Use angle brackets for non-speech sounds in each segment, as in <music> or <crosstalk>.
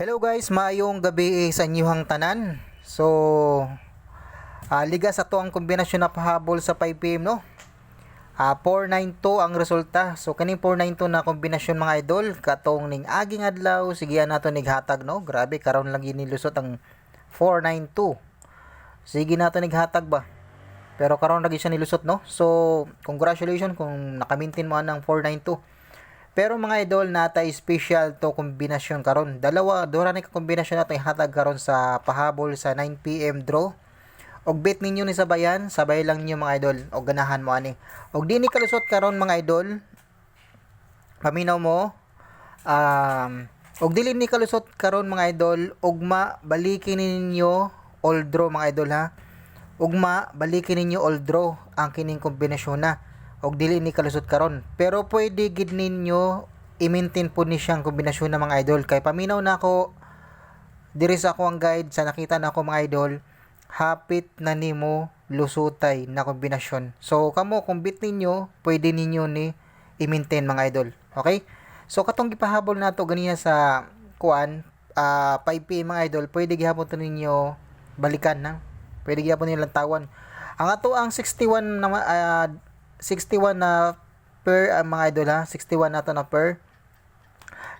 Hello guys, maayong gabi sa inyong tanan. So, ah, liga sa to ang kombinasyon na pahabol sa 5pm no. Ah, 492 ang resulta. So kaning 492 na kombinasyon mga idol katong ning aging adlaw sige nato nighatag no. Grabe karon lang ginilusot ang 492. Sige nato nighatag ba. Pero karon lagi siya nilusot no. So congratulations kung nakamintin mo ang 492. Pero mga idol nata special to kombinasyon karon. Dalawa dura ni ka kombinasyon nato hatag karon sa pahabol sa 9 PM draw. Og bet ninyo ni sabayan, sabay lang niyo mga idol og ganahan mo ani. Og di ni kalusot karon mga idol. Paminaw mo um og dili ni kalusot karon mga idol, ugma balikin ninyo all draw mga idol ha. Ugma balikin ninyo all draw ang kining kombinasyon na og dili ni kalusot karon. Pero pwede gid ninyo i-maintain po ni siyang kombinasyon na mga idol kay paminaw na ako diri sa ako ang guide sa nakita na ako mga idol hapit na nimo lusutay na kombinasyon. So kamo kung bit ninyo, pwede ninyo ni i-maintain mga idol. Okay? So katong gipahabol nato ganiya sa kuan ah 5 PM mga idol, pwede gihapon to ninyo balikan na. Pwede gihapon nilang tawan. Ang ato ang 61 na ah, 61 na per ah, mga idol ha, 61 nato na per.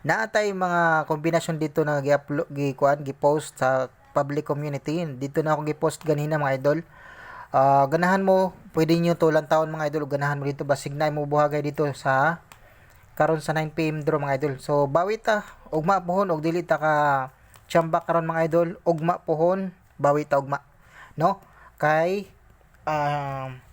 Naatay mga kombinasyon dito na gi-upload gi-kuan gi-post sa public community. Dito na ako gi-post ganina mga idol. Ah, ganahan mo pwede niyo to lang taon mga idol ganahan mo dito. Basig na mo buhagay dito sa karon sa 9 PM draw mga idol. So bawi ta ugma pohon og dili ta ka chamba karon mga idol. Ugma pohon bawi ta ugma. No? Kay um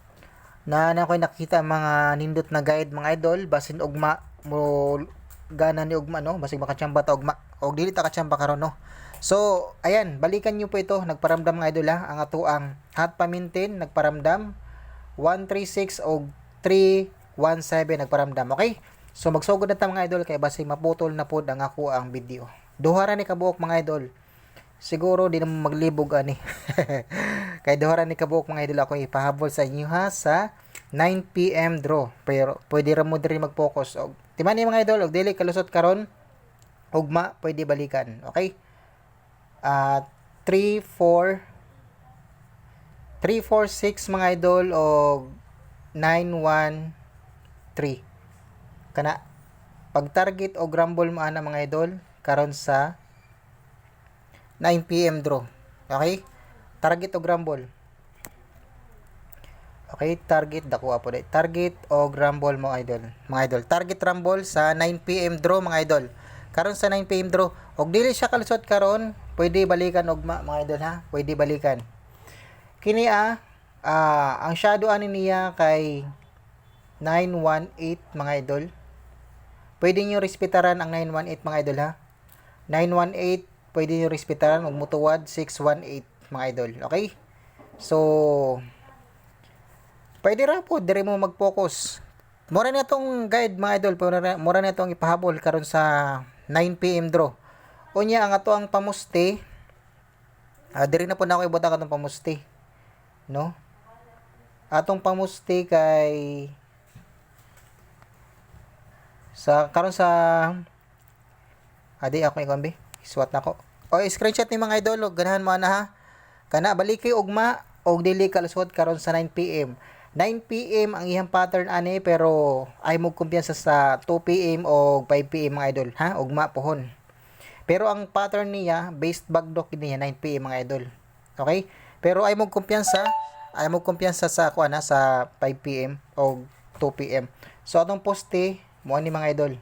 na na ko'y nakita mga nindot na guide mga idol basin ugma mo gana ni ugma no? Basig makachamba ta ugma. Og dili ta kachamba karon no? So ayan balikan niyo po ito. Nagparamdam mga idol ha? Ang ato ang hot pamintin nagparamdam. 136 og 317 nagparamdam. Okay? So magsugod na ta mga idol kay basig maputol na pod ang ako ang video. Duha ra ni kabuok mga idol siguro di na mo maglibog ani. <laughs> Kay duha ni kabuok mga idol ako ipahabol sa inyo ha sa 9 PM draw. Pero pwede ra mo diri mag-focus. Og timan ni mga idol og dili kalusot karon ugma pwede balikan. Okay? At 3 4 3 4 6 mga idol og 9 1 3 kana pag target o rumble mo ana mga idol karon sa 9 PM draw. Okay? Target o rumble. Okay, target dako apo day. Target o rumble mo idol. Mga idol, target rumble sa 9 PM draw mga idol. Karon sa 9 PM draw, og dili siya kalusot karon, pwede balikan ugma mga idol ha. Pwede balikan. Kini ah, ah, ang shadow ani niya kay 918 mga idol. Pwede niyo respetaran ang 918 mga idol ha. 918 pwede nyo respetaran og mutuwad 618 mga idol okay? So pwede ra po dire mo mag-focus. Mura na tong guide mga idol mura na, mura na tong ipahabol karon sa 9 PM draw. Unya ang ato ang pamusti ah, dire na po na ako ibutang atong pamusti no? Atong pamusti kay sa karon sa adi ako ikambi Swat na ko. O screenshot ni mga idol, og ganahan mo na ha. Kana balik kay ugma og dili kalusot karon sa 9 PM. 9 PM ang iyang pattern ani pero ay mo kumpiyansa sa 2 PM o 5 PM mga idol ha ugma pohon. Pero ang pattern niya based bagdok niya 9 PM mga idol. Okay? Pero ay mo kumpiyansa ay mo kumpiyansa sa kuan sa 5 PM o 2 PM. So atong poste mo ni mga idol.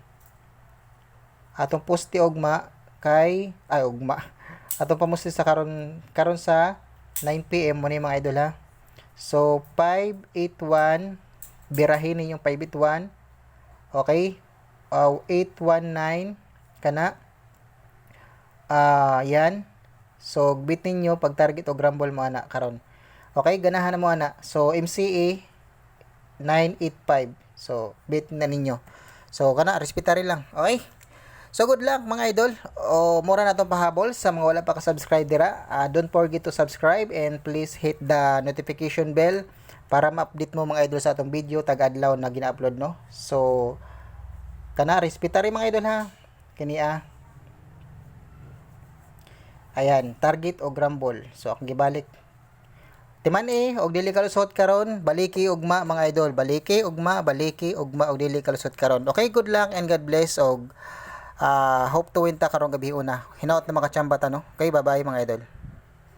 Atong poste ugma kay ay ugma. Atong pamusti sa karon karon sa 9 PM mo ni mga idol ha? So 581 birahin ninyong 581 okay? Uh, 819 kana? Ah yan. So bit ninyo pag target o grumble mo ana karon. Okay? Ganahan na mo ana. So MCA 985 so bit na ninyo. So kana respetary lang. Okay So good luck mga idol. O mura na tong pahabol sa mga wala pa ka-subscribe dira. Uh, don't forget to subscribe and please hit the notification bell para ma-update mo mga idol sa atong video tag adlaw na gina-upload no. So kana respetary mga idol ha. Kini ah. Ayan, target o grumble. So akong gibalik. Timan eh, og dili kalusot karon, baliki ugma mga idol, baliki ugma, baliki ugma og dili kalusot karon. Okay, good luck and God bless og ah, hope to win ta karong gabi una. Hinaot na makachamba ta no. Okay, bye-bye mga idol.